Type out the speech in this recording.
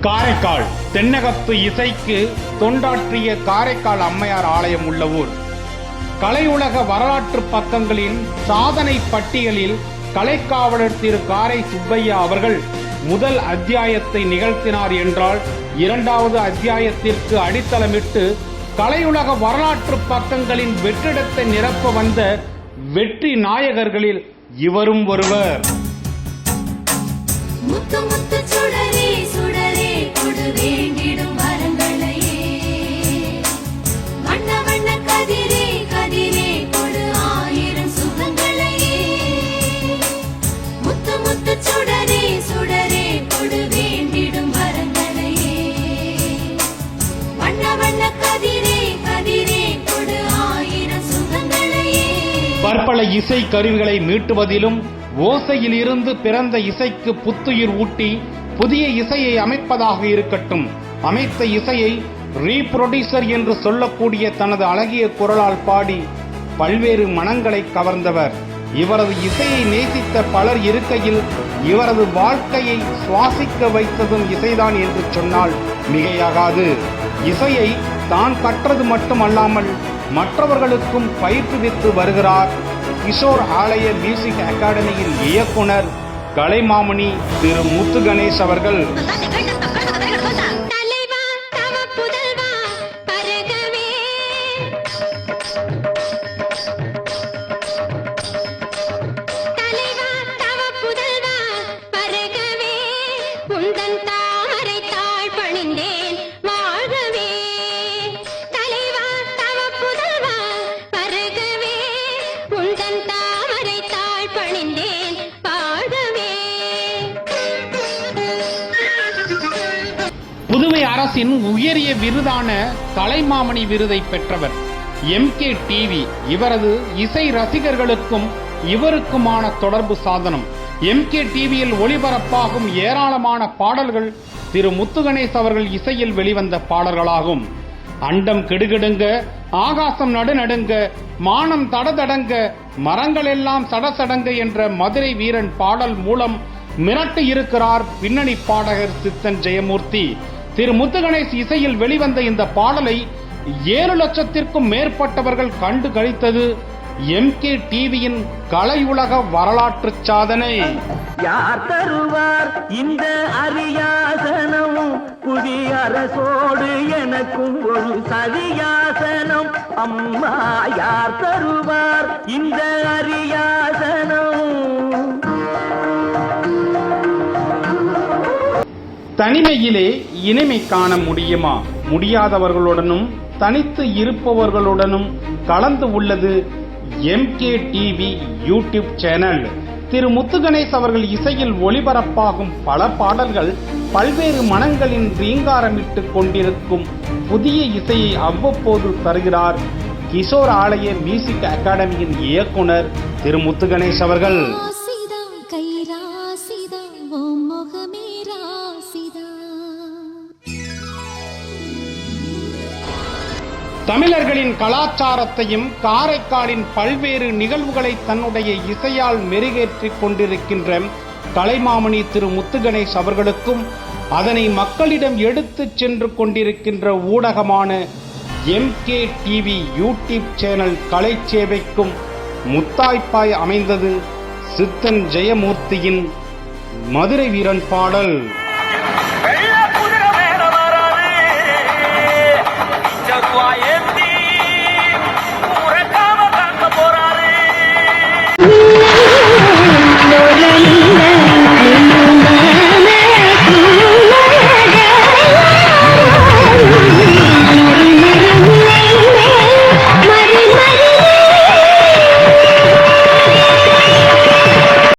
காரைக்கால். தென்னகத்து இசைக்கு தொண்டாற்றிய காரைக்கால் அம்மையார் ஆலயம் உள்ள ஊர். கலையுலக வரலாற்று பக்கங்களின் சாதனை பட்டியலில் கலைக்காவலர் திரு காரை சுப்பையா அவர்கள் முதல் அத்தியாயத்தை நிகழ்த்தினார் என்றால் இரண்டாவது அத்தியாயத்திற்கு அடித்தளமிட்டு கலையுலக வரலாற்று பக்கங்களின் வெற்றிடத்தை நிரப்ப வந்த வெற்றி நாயகர்களில் இவரும் ஒருவர். முத்து முத்து பற்பல இசை கருவிகளை மீட்டுவதிலும் ஓசையில் இருந்து பிறந்த இசைக்கு புத்துயிர் ஊட்டி புதிய இசையை அமைப்பதாக இருக்கட்டும். அமைத்த இசையை ரீப்ரொடியூசர் என்று சொல்லக்கூடிய தனது அழகிய குரலால் பாடி பல்வேறு மனங்களை கவர்ந்தவர். இவரது இசையை நேசித்த பலர் இருக்கையில் இவரது வாழ்க்கையை சுவாசிக்க வைத்ததும் இசைதான் என்று சொன்னால் மிகையாகாது. இசையை தான் கற்றது மட்டுமல்லாமல் மற்றவர்களுக்கும் பயிற்றுவித்து வருகிறார். கிஷோர் ஆலய மியூசிக் அகாடமியின் இயக்குனர் கலைமாமணி திரு முத்து கணேஷ் அவர்கள் அரசின் உயரிய விருதான கலைமாமணி விருதை பெற்றவர் எம் கே டிவி. இவரது இசை ரசிகர்களுக்கும் இவருக்குமான தொடர்பு சாதனம். எம் கே டிவியில் ஒளிபரப்பாகும் ஏராளமான பாடல்கள் திரு முத்துகணேஷ் அவர்கள் இசையில் வெளிவந்த பாடல்களாகும். அண்டம் கெடுகெடுங்க ஆகாசம் நடுநடுங்க மானம் தடதடங்க மரங்கள் எல்லாம் சடசடங்க என்ற மதுரை வீரன் பாடல் மூலம் மிரட்டு இருக்கிறார் பின்னணி பாடகர் சித்தன் ஜெயமூர்த்தி. திரு முத்துகணேஷ் இசையில் வெளிவந்த இந்த பாடலை ஏழு லட்சத்திற்கும் மேற்பட்டவர்கள் கண்டு கழித்தது எம் கே டிவியின் கலையுலக வரலாற்று சாதனை. யார் தருவார் இந்த அரியாசனம்? புதிய அரசோடு எனக்கும் ஒரு சரியாசனம் அம்மா யார் தருவார் இந்த அரியாசனம்? தனிமையிலே இனிமை காண முடியுமா? முடியாதவர்களுடனும் தனித்து இருப்பவர்களுடனும் கலந்து உள்ளது M K TV YouTube channel. திரு. முத்துகணேஷ் அவர்கள் இசையில் ஒளிபரப்பாகும் பல பாடல்கள் பல்வேறு மனங்களின் ரீங்காரமிட்டு கொண்டிருக்கும் புதிய இசையை அவ்வப்போது தருகிறார் கிஷோர் ஆலய மியூசிக் அகாடமியின் இயக்குனர் திரு. முத்துகணேஷ் அவர்கள். தமிழர்களின் கலாச்சாரத்தையும் காரைக்காலின் பல்வேறு நிகழ்வுகளை தன்னுடைய இசையால் மெருகேற்றிக் கொண்டிருக்கின்ற கலைமாமணி திரு முத்துகணேஷ் அவர்களுக்கும் அதனை மக்களிடம் எடுத்துச் சென்று கொண்டிருக்கின்ற ஊடகமான M K TV YouTube channel கலை சேவைக்கும் முத்தாய்ப்பாய் அமைந்தது சித்தன் ஜெயமூர்த்தியின் மதுரை வீரன் பாடல்.